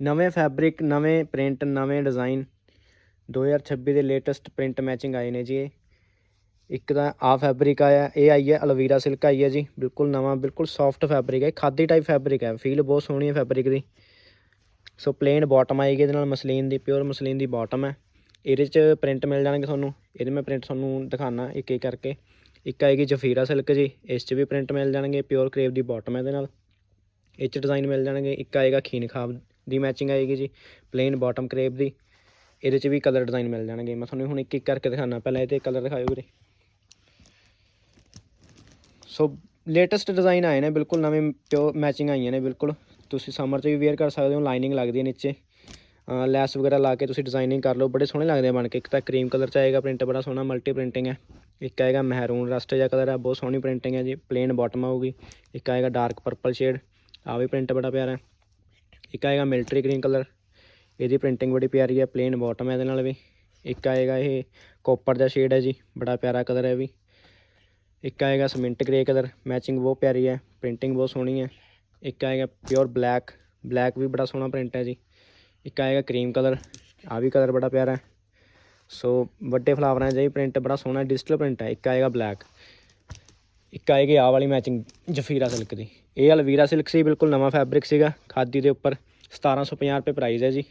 ਨਵੇਂ ਫੈਬਰਿਕ, ਨਵੇਂ ਪ੍ਰਿੰਟ, ਨਵੇਂ ਡਿਜ਼ਾਈਨ। 2026 ਦੇ ਲੇਟੈਸਟ ਪ੍ਰਿੰਟ ਮੈਚਿੰਗ ਆਏ ਨੇ ਜੀ ਇਹ। ਇੱਕ ਤਾਂ ਆ ਫੈਬਰਿਕ ਆਇਆ, ਇਹ ਆਈ ਹੈ, ਅਲਵੀਰਾ ਸਿਲਕ ਆਈ ਹੈ ਜੀ। ਬਿਲਕੁਲ ਨਵਾਂ, ਬਿਲਕੁਲ ਸੌਫਟ ਫੈਬਰਿਕ ਹੈ ਖਾਦੀ ਟਾਈਪ ਫੈਬਰਿਕ ਹੈ ਫੀਲ ਬਹੁਤ ਸੋਹਣੀ ਹੈ ਫੈਬਰਿਕ ਦੀ। ਸੋ ਪਲੇਨ ਬਾਟਮ ਆਏਗੀ ਇਹਦੇ ਨਾਲ, ਮਸਲੀਨ ਦੀ ਪਿਓਰ ਮਸਲੀਨ ਦੀ ਬਾਟਮ ਹੈ। ਇਹਦੇ 'ਚ ਪ੍ਰਿੰਟ ਮਿਲ ਜਾਣਗੇ ਤੁਹਾਨੂੰ। ਇਹਦੇ ਮੈਂ ਪ੍ਰਿੰਟ ਤੁਹਾਨੂੰ ਦਿਖਾਣਾ ਇੱਕ ਇੱਕ ਕਰਕੇ। ਇੱਕ ਆਏਗੀ ਜਫੀਰਾ ਸਿਲਕ ਜੀ, ਇਸ 'ਚ ਵੀ ਪ੍ਰਿੰਟ ਮਿਲ ਜਾਣਗੇ ਪਿਓਰ ਕਰੇਵ ਦੀ ਬਾਟਮ ਹੈ ਇਹਦੇ ਨਾਲ। ਇਹ 'ਚ ਡਿਜ਼ਾਈਨ ਮਿਲ ਜਾਣਗੇ। ਇੱਕ ਆਏਗਾ ਖੀਨ ਖਾਬ ਦੀ ਮੈਚਿੰਗ ਆਏਗੀ ਜੀ ਪਲੇਨ ਬਾਟਮ ਕਰੇਪ ਦੀ। ਇਹਦੇ 'ਚ ਵੀ ਕਲਰ ਡਿਜ਼ਾਈਨ ਮਿਲ ਜਾਣਗੇ। ਮੈਂ ਤੁਹਾਨੂੰ ਹੁਣ ਇੱਕ ਇੱਕ ਕਰਕੇ ਦਿਖਾਣਾ ਪਹਿਲਾਂ ਇਹ ਤੇ ਕਲਰ ਦਿਖਾਇਓ ਵੀਰੇ। ਸੋ ਲੇਟੈਸਟ ਡਿਜ਼ਾਈਨ ਆਏ ਨੇ, ਬਿਲਕੁਲ ਨਵੇਂ ਪਿਓਰ ਮੈਚਿੰਗ ਆਈਆਂ ਨੇ, ਬਿਲਕੁਲ। ਤੁਸੀਂ ਸਮਰ 'ਚ ਵੀ ਵੇਅਰ ਕਰ ਸਕਦੇ ਹੋ ਲਾਈਨਿੰਗ ਲੱਗਦੀ ਹੈ ਨੀਚੇ। ਲੈਸ ਵਗੈਰਾ ਲਾ ਕੇ ਤੁਸੀਂ ਡਿਜ਼ਾਈਨਿੰਗ ਕਰ ਲਓ। ਬੜੇ ਸੋਹਣੇ ਲੱਗਦੇ ਆ ਬਣ ਕੇ। ਇੱਕ ਤਾਂ ਕਰੀਮ ਕਲਰ 'ਚ ਆਏਗਾ ਪ੍ਰਿੰਟ ਬੜਾ ਸੋਹਣਾ ਮਲਟੀ ਪ੍ਰਿੰਟਿੰਗ ਹੈ। ਇੱਕ ਆਏਗਾ ਮਹਿਰੂਨ ਰਸਟ ਜਿਹਾ ਕਲਰ ਹੈ ਬਹੁਤ ਸੋਹਣੀ ਪ੍ਰਿੰਟਿੰਗ ਹੈ ਜੀ। ਪਲੇਨ ਬਾਟਮ ਆਊਗੀ। ਇੱਕ ਆਏਗਾ ਡਾਰਕ ਪਰਪਲ ਸ਼ੇਡ ਆ ਵੀ ਪ੍ਰਿੰਟ ਬੜਾ ਪਿਆਰਾ ਹੈ। ਇੱਕ ਆਏਗਾ ਮਿਲਟਰੀ ਗ੍ਰੀਨ ਕਲਰ ਇਹਦੀ ਪ੍ਰਿੰਟਿੰਗ ਬੜੀ ਪਿਆਰੀ ਹੈ ਪਲੇਨ ਬਾਟਮ ਹੈ ਇਹਦੇ ਨਾਲ ਵੀ। ਇੱਕ ਆਏਗਾ ਇਹ ਕੋਪਰ ਦਾ ਸ਼ੇਡ ਹੈ ਜੀ, ਬੜਾ ਪਿਆਰਾ ਕਲਰ ਹੈ ਵੀ। ਇੱਕ ਆਏਗਾ ਸਮਿੰਟ ਗ੍ਰੇ ਕਲਰ ਮੈਚਿੰਗ ਬਹੁਤ ਪਿਆਰੀ ਹੈ ਪ੍ਰਿੰਟਿੰਗ ਬਹੁਤ ਸੋਹਣੀ ਹੈ। ਇੱਕ ਆਏਗਾ ਪਿਓਰ ਬਲੈਕ ਬਲੈਕ ਵੀ ਬੜਾ ਸੋਹਣਾ ਪ੍ਰਿੰਟ ਹੈ ਜੀ। ਇੱਕ ਆਏਗਾ ਕਰੀਮ ਕਲਰ ਆ ਵੀ ਕਲਰ ਬੜਾ ਪਿਆਰਾ ਹੈ। ਸੋ ਵੱਡੇ ਫਲਾਵਰਾਂ 'ਚ ਇਹ ਪ੍ਰਿੰਟ ਬੜਾ ਸੋਹਣਾ ਡਿਜੀਟਲ ਪ੍ਰਿੰਟ ਹੈ, ਇੱਕ ਆਏਗਾ ਬਲੈਕ ਇੱਕ ਆਏਗੀ ਆ ਵਾਲੀ ਮੈਚਿੰਗ ਜਫੀਰਾ ਸਿਲਕ ਦੀ। ਇਹ ਅਲਵੀਰਾ ਸਿਲਕ ਸੀ, ਬਿਲਕੁਲ ਨਵਾਂ ਫੈਬਰਿਕ ਸੀਗਾ, ਖਾਦੀ ਦੇ ਉੱਪਰ 1750 ਰੁਪਏ ਪ੍ਰਾਈਸ ਹੈ ਜੀ।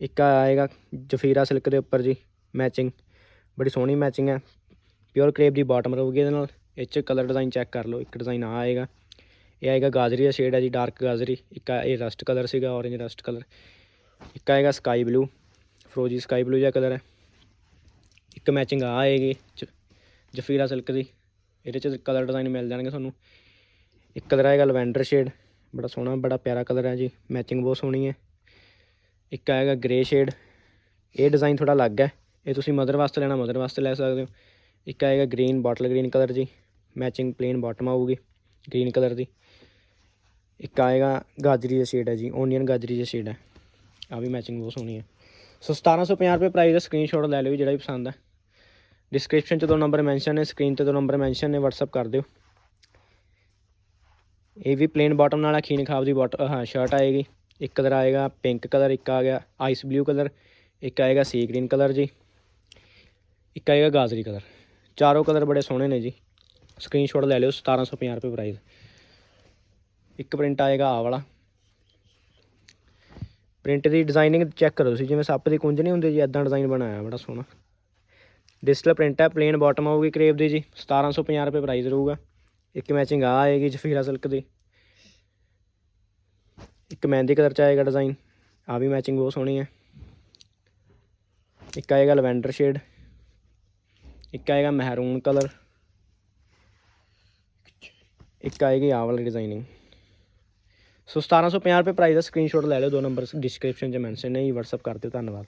ਇੱਕ ਆਏਗਾ ਜਫੀਰਾ ਸਿਲਕ ਦੇ ਉੱਪਰ ਜੀ ਮੈਚਿੰਗ ਬੜੀ ਸੋਹਣੀ ਮੈਚਿੰਗ ਹੈ। ਪਿਓਰ ਕਰੇਪ ਦੀ ਬਾਟਮ ਰਹੂਗੀ ਇਹਦੇ ਨਾਲ। ਇਹ 'ਚ ਕਲਰ ਡਿਜ਼ਾਈਨ ਚੈੱਕ ਕਰ ਲਓ, ਇੱਕ ਡਿਜ਼ਾਈਨ ਆ ਆਏਗਾ। ਇਹ ਆਏਗਾ ਗਾਜਰੀ ਦਾ ਸ਼ੇਡ ਹੈ ਜੀ ਡਾਰਕ ਗਾਜਰੀ। ਇੱਕ ਆ ਇਹ ਰਸਟ ਕਲਰ ਸੀਗਾ ਔਰੇਂਜ ਰਸਟ ਕਲਰ ਇੱਕ ਆਏਗਾ ਸਕਾਈ ਬਲੂ ਫਰੋਜੀ ਸਕਾਈ ਬਲੂ ਜਿਹਾ ਕਲਰ ਹੈ। ਇੱਕ ਮੈਚਿੰਗ ਆ ਆਏਗੀ ਜ- ਜਫੀਰਾ ਸਿਲਕ ਦੀ। ਇਹਦੇ 'ਚ ਕਲਰ ਡਿਜ਼ਾਈਨ ਮਿਲ ਜਾਣਗੇ ਤੁਹਾਨੂੰ। ਇੱਕ ਕਲਰ ਆਏਗਾ ਲਵੈਂਡਰ ਸ਼ੇਡ ਬੜਾ ਸੋਹਣਾ, ਬੜਾ ਪਿਆਰਾ ਕਲਰ ਹੈ ਜੀ ਮੈਚਿੰਗ ਬਹੁਤ ਸੋਹਣੀ ਹੈ। ਇੱਕ ਆਏਗਾ ਗ੍ਰੇ ਸ਼ੇਡ ਇਹ ਡਿਜ਼ਾਈਨ ਥੋੜਾ ਅਲੱਗ ਹੈ। ਇਹ ਤੁਸੀਂ ਮਦਰ ਵਾਸਤੇ ਲੈਣਾ ਮਦਰ ਵਾਸਤੇ ਲੈ ਸਕਦੇ ਹੋ। ਇੱਕ ਆਏਗਾ ਗ੍ਰੀਨ ਬੋਟਲ ਗ੍ਰੀਨ ਕਲਰ ਜੀ ਮੈਚਿੰਗ ਪਲੇਨ ਬਾਟਮ ਆਊਗੀ ਗ੍ਰੀਨ ਕਲਰ ਦੀ। ਇੱਕ ਆਏਗਾ ਗਾਜਰੀ ਦਾ ਸ਼ੇਡ ਹੈ ਜੀ ਓਨੀਅਨ ਗਾਜਰੀ ਦਾ ਸ਼ੇਡ ਹੈ। ਆ ਵੀ ਮੈਚਿੰਗ ਬਹੁਤ ਸੋਹਣੀ ਹੈ। ਸੋ 1750 ਰੁਪਏ ਪ੍ਰਾਈਸ ਦਾ ਸਕਰੀਨਸ਼ਾਟ ਲੈ ਲਿਓ ਜਿਹੜਾ ਵੀ ਪਸੰਦ ਹੈ। ਡਿਸਕ੍ਰਿਪਸ਼ਨ 'ਚ ਦੋ ਨੰਬਰ ਮੈਂਸ਼ਨ ਨੇ ਸਕਰੀਨ ਤੇ ਦੋ ਨੰਬਰ ਮੈਂਸ਼ਨ ਨੇ, WhatsApp ਕਰ ਦਿਓ। ਇਹ ਵੀ ਪਲੇਨ ਬਾਟਮ ਨਾਲ ਆ, ਖੀਨ ਖਾਬ ਦੀ ਬਾਟ ਹਾਂ ਸ਼ਰਟ ਆਏਗੀ। ਇੱਕ ਕਲਰ ਆਏਗਾ ਪਿੰਕ ਕਲਰ ਇੱਕ ਆ ਗਿਆ ਆਈਸ ਬਲੂ ਕਲਰ ਇੱਕ ਆਏਗਾ ਸੀ ਗ੍ਰੀਨ ਕਲਰ ਜੀ, ਇੱਕ ਆਏਗਾ ਗਾਜਰੀ ਕਲਰ ਚਾਰੋਂ ਕਲਰ ਬੜੇ ਸੋਹਣੇ ਨੇ ਜੀ। ਸਕਰੀਨਸ਼ਾਟ ਲੈ ਲਿਓ 1750 ਰੁਪਏ ਪ੍ਰਾਈਸ ਇੱਕ ਪ੍ਰਿੰਟ ਆਏਗਾ ਆ ਵਾਲਾ। ਪ੍ਰਿੰਟ ਦੀ ਡਿਜ਼ਾਈਨਿੰਗ ਚੈੱਕ ਕਰੋ ਤੁਸੀਂ, ਜਿਵੇਂ ਸੱਪ ਦੀ ਕੁੰਝ ਨਹੀਂ ਹੁੰਦੀ ਜੀ ਐਦਾਂ ਡਿਜ਼ਾਈਨ ਬਣਾਇਆ, ਬੜਾ ਸੋਹਣਾ। ਡਿਜੀਟਲ ਪ੍ਰਿੰਟ ਹੈ ਪਲੇਨ ਬਾਟਮ ਆਊਗੀ ਕਰੇਪ ਦੀ ਜੀ 1750 ਰੁਪਏ ਪ੍ਰਾਈਸ ਰਹੂਗਾ। ਇੱਕ ਮੈਚਿੰਗ ਆ ਆਏਗੀ ਜਫੀਰਾ ਸਿਲਕ ਦੀ। ਇੱਕ ਮਹਿੰਦੀ ਕਲਰ ਚ ਆਏਗਾ ਡਿਜ਼ਾਈਨ ਆ ਵੀ ਮੈਚਿੰਗ ਬਹੁਤ ਸੋਹਣੀ ਹੈ। ਇੱਕ ਆਏਗਾ ਲਵੈਂਡਰ ਸ਼ੇਡ ਇੱਕ ਆਏਗਾ ਮਹਿਰੂਨ ਕਲਰ ਇੱਕ ਆਏਗੀ ਆ ਵਾਲੀ ਡਿਜ਼ਾਈਨਿੰਗ ਸੋ 1750 ਰੁਪਏ ਪ੍ਰਾਈਸ ਦਾ ਸਕਰੀਨਸ਼ਾਟ ਲੈ ਲਓ, ਦੋ ਨੰਬਰ ਡਿਸਕ੍ਰਿਪਸ਼ਨ 'ਚ ਮੈਂਸ਼ਨ ਨਹੀਂ ਜੀ, WhatsApp ਕਰ ਦਿਓ, ਧੰਨਵਾਦ।